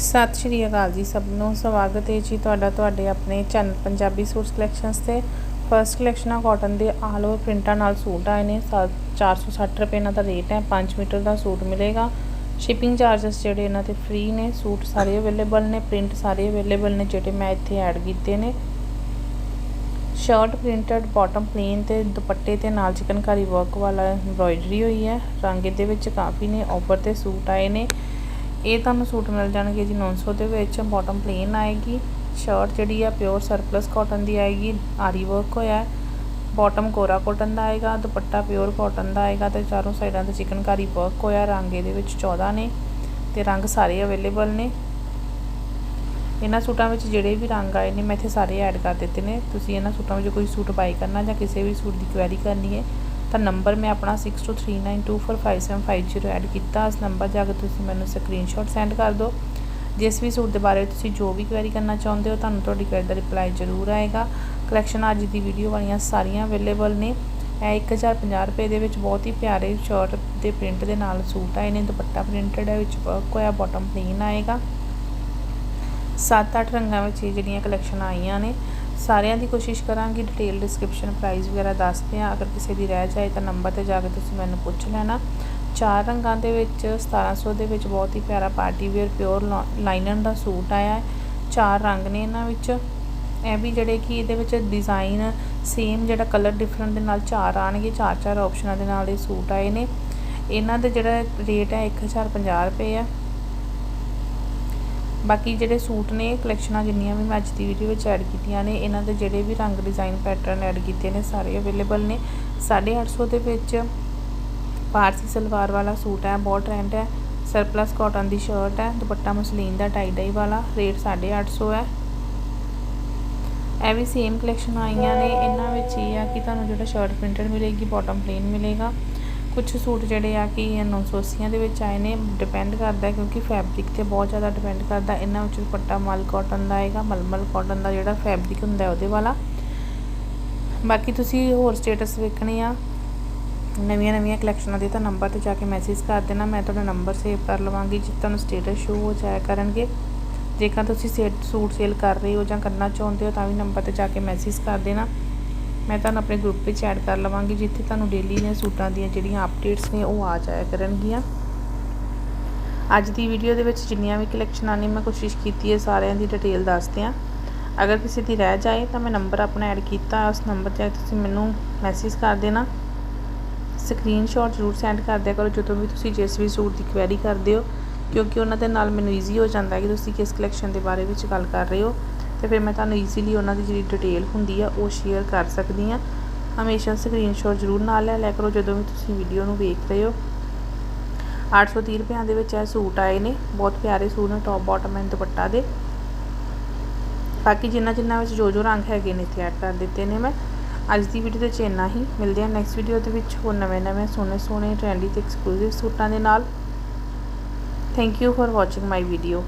ਸਤਿ ਸ਼੍ਰੀ ਅਕਾਲ ਜੀ ਸਭ ਨੂੰ। ਸਵਾਗਤ ਹੈ ਜੀ ਤੁਹਾਡਾ ਤੁਹਾਡੇ ਆਪਣੇ ਚੈਨਲ ਪੰਜਾਬੀ ਸੂਟ ਕਲੈਕਸ਼ਨਸ ਤੇ। ਫਰਸਟ ਕਲੈਕਸ਼ਨ ਆ ਕਾਟਨ ਦੇ ਆਲ ਓਵਰ ਪ੍ਰਿੰਟਾਂ ਨਾਲ ਸੂਟ ਆਏ ਨੇ। ਸਾ- 460 ਰੁਪਏ ਇਹਨਾਂ ਦਾ ਰੇਟ ਹੈ। 5 ਮੀਟਰ ਦਾ ਸੂਟ ਮਿਲੇਗਾ। ਸ਼ਿਪਿੰਗ ਚਾਰजेस ਜਿਹੜੇ ਇਹਨਾਂ ਤੇ ਫ੍ਰੀ ਨੇ। ਸੂਟ ਸਾਰੇ ਅਵੇਲੇਬਲ ਨੇ। ਪ੍ਰਿੰਟ ਸਾਰੇ ਅਵੇਲੇਬਲ ਨੇ ਜਿਹੜੇ ਮੈਂ ਇੱਥੇ ਐਡ ਕੀਤੇ ਨੇ। ਸ਼ਰਟ ਪ੍ਰਿੰਟਡ ਬਾਟਮ ਪਲੇਨ ਤੇ ਦੁਪੱਟੇ ਤੇ ਨਾਲ ਚਿਕਨਕਾਰੀ ਵਰਕ ਵਾਲਾ ਐਮਬ੍ਰੋਇਡਰੀ ਹੋਈ ਹੈ। ਰੰਗ ਇਹਦੇ ਵਿੱਚ ਕਾਫੀ ਨੇ। ਆਫਰ ਤੇ ਸੂਟ ਆਏ ਨੇ। ਇਹ ਤੁਹਾਨੂੰ ਸੂਟ ਮਿਲ ਜਾਣਗੇ ਜੀ 900 ਦੇ ਵਿੱਚ ਬਾਟਮ ਪਲੇਨ ਆਏਗੀ ਸ਼ਰਟ ਜਿਹੜੀ ਆ ਪਿਓਰ ਸਰਪਲਸ ਕਾਟਨ ਦੀ ਆਏਗੀ, ਆਰੀ ਵਰਕ ਹੋਇਆ ਬਾਟਮ ਕੋਰਾ ਕਾਟਨ ਦਾ ਆਏਗਾ, ਦੁਪੱਟਾ ਪਿਓਰ ਕਾਟਨ ਦਾ ਆਏਗਾ ਤੇ ਚਾਰੋਂ ਸਾਈਡਾਂ ਤੇ ਚਿਕਨਕਾਰੀ ਵਰਕ ਹੋਇਆ, ਰੰਗ ਇਹਦੇ ਵਿੱਚ 14 ਨੇ ਤੇ ਰੰਗ ਸਾਰੇ ਅਵੇਲੇਬਲ ਨੇ। ਇਹਨਾਂ ਸੂਟਾਂ ਵਿੱਚ ਜਿਹੜੇ ਵੀ ਰੰਗ ਆਏ ਨੇ, ਮੈਂ ਇੱਥੇ ਸਾਰੇ ਐਡ ਕਰ ਦਿੱਤੇ ਨੇ। ਤੁਸੀਂ ਇਹਨਾਂ ਸੂਟਾਂ ਵਿੱਚ ਕੋਈ ਸੂਟ ਬਾਈ ਕਰਨਾ ਜਾਂ ਕਿਸੇ ਵੀ ਸੂਟ ਦੀ ਕੁਐਰੀ ਕਰਨੀ ਹੈ ਤਾਂ ਨੰਬਰ ਮੈਂ ਆਪਣਾ 6239245750 ਐਡ ਕੀਤਾ। ਇਸ ਨੰਬਰ ਜਾ ਕੇ ਤੁਸੀਂ ਮੈਨੂੰ ਸਕਰੀਨਸ਼ਾਟ ਸੈਂਡ ਕਰ ਦਿਓ। ਜਿਸ ਵੀ ਸੂਟ ਦੇ ਬਾਰੇ ਤੁਸੀਂ ਜੋ ਵੀ ਕੁਐਰੀ ਕਰਨਾ ਚਾਹੁੰਦੇ ਹੋ, ਤੁਹਾਨੂੰ ਤੁਹਾਡੀ ਕੁਐਰੀ ਦਾ ਰਿਪਲਾਈ ਜ਼ਰੂਰ ਆਏਗਾ। ਕਲੈਕਸ਼ਨ ਅੱਜ ਦੀ ਵੀਡੀਓ ਵਾਲੀਆਂ ਸਾਰੀਆਂ ਅਵੇਲੇਬਲ ਨੇ। ਇਹ 1050 ਰੁਪਏ ਦੇ ਵਿੱਚ ਬਹੁਤ ਹੀ ਪਿਆਰੇ ਸ਼ਰਟ ਦੇ ਪ੍ਰਿੰਟ ਦੇ ਨਾਲ ਸੂਟ ਆਏ ਨੇ। ਦੁਪੱਟਾ ਪ੍ਰਿੰਟਡ ਹੈ, ਵਿੱਚ ਵਰਕ ਹੋਇਆ ਬਾਟਮ ਪਲੇਨ ਆਏਗਾ। 7-8 ਰੰਗਾਂ ਵਿੱਚ ਜਿਹੜੀਆਂ ਕਲੈਕਸ਼ਨ ਆਈਆਂ ਨੇ ਸਾਰਿਆਂ ਦੀ ਕੋਸ਼ਿਸ਼ ਕਰਾਂਗੀ ਡਿਟੇਲ ਡਿਸਕ੍ਰਿਪਸ਼ਨ ਪ੍ਰਾਈਸ ਵਗੈਰਾ ਦੱਸਦੇ ਆ ਅਗਰ ਕਿਸੇ ਦੀ ਰਹਿ ਜਾਏ ਤਾਂ ਨੰਬਰ ਤੇ ਜਾ ਕੇ ਤੁਸੀਂ ਮੈਨੂੰ ਪੁੱਛ ਲੈਣਾ। ਚਾਰ ਰੰਗਾਂ ਦੇ ਵਿੱਚ 1700 ਦੇ ਵਿੱਚ ਬਹੁਤ ਹੀ ਪਿਆਰਾ ਪਾਰਟੀ ਵੇਅਰ ਪਿਓਰ ਲਾਈਨਨ ਦਾ ਸੂਟ ਆਇਆ ਹੈ। ਚਾਰ ਰੰਗ ਨੇ ਇਹਨਾਂ ਵਿੱਚ। ਇਹ ਵੀ ਜਿਹੜੇ ਕਿ ਇਹਦੇ ਵਿੱਚ ਡਿਜ਼ਾਈਨ ਸੇਮ ਜਿਹੜਾ ਕਲਰ ਡਿਫਰੈਂਟ ਦੇ ਨਾਲ ਚਾਰ ਆਣਗੇ ਚਾਰ ਚਾਰ ਆਪਸ਼ਨਾਂ ਦੇ ਨਾਲ ਇਹ ਸੂਟ ਆਏ ਨੇ। ਇਹਨਾਂ ਦਾ ਜਿਹੜਾ ਰੇਟ ਹੈ 1050 ਰੁਪਏ ਆ। ਬਾਕੀ ਜਿਹੜੇ ਸੂਟ ਨੇ ਕਲੈਕਸ਼ਨਾਂ ਜਿੰਨੀਆਂ ਵੀ ਮੈਂ ਅੱਜ ਦੀ ਵੀਡੀਓ ਵਿੱਚ ਐਡ ਕੀਤੀਆਂ ਨੇ, ਇਹਨਾਂ ਦੇ ਜਿਹੜੇ ਵੀ ਰੰਗ ਡਿਜ਼ਾਈਨ ਪੈਟਰਨ ਐਡ ਕੀਤੇ ਨੇ, ਸਾਰੇ ਅਵੇਲੇਬਲ ਨੇ। 850 ਦੇ ਵਿੱਚ ਪਾਰਸੀ ਸਲਵਾਰ ਵਾਲਾ ਸੂਟ ਹੈ, ਬਹੁਤ ਟ੍ਰੈਂਡ ਹੈ। ਸਰਪਲਸ ਕਾਟਨ ਦੀ ਸ਼ਰਟ ਹੈ, ਦੁਪੱਟਾ ਮਸਲੀਨ ਦਾ ਟਾਈ ਡਾਈ ਵਾਲਾ ਰੇਟ 850 ਹੈ। ਇਹ ਵੀ ਸੇਮ ਕਲੈਕਸ਼ਨ ਆਈਆਂ ਨੇ, ਇਹਨਾਂ ਵਿੱਚ ਇਹ ਆ ਕਿ ਤੁਹਾਨੂੰ ਜਿਹੜਾ ਸ਼ਰਟ ਪ੍ਰਿੰਟਡ ਮਿਲੇਗੀ ਬਾਟਮ ਪਲੇਨ ਮਿਲੇਗਾ। ਕੁਝ ਸੂਟ ਜਿਹੜੇ ਆ ਕਿ 980 ਦੇ ਵਿੱਚ ਆਏ ਨੇ ਡਿਪੈਂਡ ਕਰਦਾ ਕਿਉਂਕਿ ਫੈਬਰਿਕ ਤੇ ਬਹੁਤ ਜ਼ਿਆਦਾ ਡਿਪੈਂਡ ਕਰਦਾ। ਇਹਨਾਂ ਵਿੱਚ ਦੁਪੱਟਾ ਮਲ ਕਾਟਨ ਦਾ ਆਏਗਾ, ਮਲਮਲ ਕਾਟਨ ਦਾ ਜਿਹੜਾ ਫੈਬਰਿਕ ਹੁੰਦਾ ਉਹਦੇ ਵਾਲਾ। ਬਾਕੀ ਤੁਸੀਂ ਹੋਰ ਸਟੇਟਸ ਵੇਖਣੇ ਆ। ਨਵੀਆਂ ਨਵੀਆਂ ਕਲੈਕਸ਼ਨਾਂ ਦੇ ਤਾਂ ਨੰਬਰ ਤੇ ਜਾ ਕੇ ਮੈਸੇਜ ਕਰ ਦੇਣਾ, ਮੈਂ ਤੁਹਾਡਾ ਨੰਬਰ ਸੇਵ ਕਰ ਲਵਾਂਗੀ ਜਿਸ ਤੁਹਾਨੂੰ ਸਟੇਟਸ ਸ਼ੋ ਹੋ ਜਾਇਆ ਕਰਨਗੇ। ਜੇਕਰ ਤੁਸੀਂ ਸੇਟ ਸੂਟ ਸੇਲ ਕਰ ਰਹੇ ਹੋ ਜਾਂ ਕਰਨਾ ਚਾਹੁੰਦੇ ਹੋ ਤਾਂ ਵੀ ਨੰਬਰ ਤੇ ਜਾ ਕੇ ਮੈਸੇਜ ਕਰ ਦੇਣਾ। ਮੈਂ ਤੁਹਾਨੂੰ ਆਪਣੇ ਗਰੁੱਪ ਵਿੱਚ ਐਡ ਕਰ ਲਵਾਂਗੀ, ਜਿੱਥੇ ਤੁਹਾਨੂੰ ਡੇਲੀ ਦੀਆਂ ਸੂਟਾਂ ਦੀਆਂ ਜਿਹੜੀਆਂ ਅਪਡੇਟਸ ਨੇ ਉਹ ਆ ਜਾਇਆ ਕਰਨਗੀਆਂ। ਅੱਜ ਦੀ ਵੀਡੀਓ ਦੇ ਵਿੱਚ ਜਿੰਨੀਆਂ ਵੀ ਕਲੈਕਸ਼ਨਾਂ ਨੇ, ਮੈਂ ਕੋਸ਼ਿਸ਼ ਕੀਤੀ ਹੈ ਸਾਰਿਆਂ ਦੀ ਡਿਟੇਲ ਦੱਸਦੇ ਆ ਅਗਰ ਕਿਸੇ ਦੀ ਰਹਿ ਜਾਏ ਤਾਂ ਮੈਂ ਨੰਬਰ ਆਪਣਾ ਐਡ ਕੀਤਾ, ਉਸ ਨੰਬਰ ਤੇ ਤੁਸੀਂ ਮੈਨੂੰ ਮੈਸੇਜ ਕਰ ਦੇਣਾ। ਸਕਰੀਨਸ਼ਾਟ ਜ਼ਰੂਰ ਸੈਂਡ ਕਰ ਦਿਆ ਕਰੋ, ਜਦੋਂ ਵੀ ਤੁਸੀਂ ਜਿਸ ਵੀ ਸੂਟ ਦੀ ਕੁਐਰੀ ਕਰਦੇ ਹੋ, ਕਿਉਂਕਿ ਉਹਨਾਂ ਦੇ ਨਾਲ ਮੈਨੂੰ ਈਜ਼ੀ ਹੋ ਜਾਂਦਾ ਹੈ ਕਿ ਤੁਸੀਂ ਕਿਸ ਕਲੈਕਸ਼ਨ ਦੇ ਬਾਰੇ ਵਿੱਚ ਗੱਲ ਕਰ ਰਹੇ ਹੋ। ਤੇ ਫਿਰ ਮੈਂ ਤੁਹਾਨੂੰ ਈਜ਼ੀਲੀ ਉਹਨਾਂ ਦੀ ਜਿਹੜੀ ਡਿਟੇਲ ਹੁੰਦੀ ਆ, ਉਹ ਸ਼ੇਅਰ ਕਰ ਸਕਦੀ ਆ। ਹਮੇਸ਼ਾ ਸਕਰੀਨਸ਼ਾਟ ਜ਼ਰੂਰ ਨਾਲ ਲੈ ਲਿਆ ਕਰੋ ਜਦੋਂ ਵੀ ਤੁਸੀਂ ਵੀਡੀਓ ਨੂੰ ਵੇਖ ਰਹੇ ਹੋ। 830 ਰੁਪਏ ਦੇ ਵਿੱਚ ਇਹ ਸੂਟ ਆਏ ਨੇ, ਬਹੁਤ ਪਿਆਰੇ ਸੂਟ ਨੇ ਟੌਪ ਬਾਟਮ ਐਂਡ ਦੁਪੱਟਾ ਦੇ। ਬਾਕੀ ਜਿੰਨਾ ਜਿੰਨਾ ਵਿੱਚ ਜੋ ਜੋ ਰੰਗ ਹੈਗੇ ਨੇ ਇੱਥੇ ਐਡ ਕਰ ਦਿੱਤੇ ਨੇ ਮੈਂ। ਅੱਜ ਦੀ ਵੀਡੀਓ ਦੇ ਵਿੱਚ ਇੰਨਾ ਹੀ। ਮਿਲਦੇ ਹਾਂ ਨੈਕਸਟ ਵੀਡੀਓ ਦੇ ਵਿੱਚ ਹੋਰ ਨਵੇਂ ਨਵੇਂ ਸੋਹਣੇ ਸੋਹਣੇ ਟ੍ਰੈਂਡੀ ਤੇ ਐਕਸਕਲੂਸਿਵ ਸੂਟਾਂ ਦੇ ਨਾਲ। Thank you for watching my video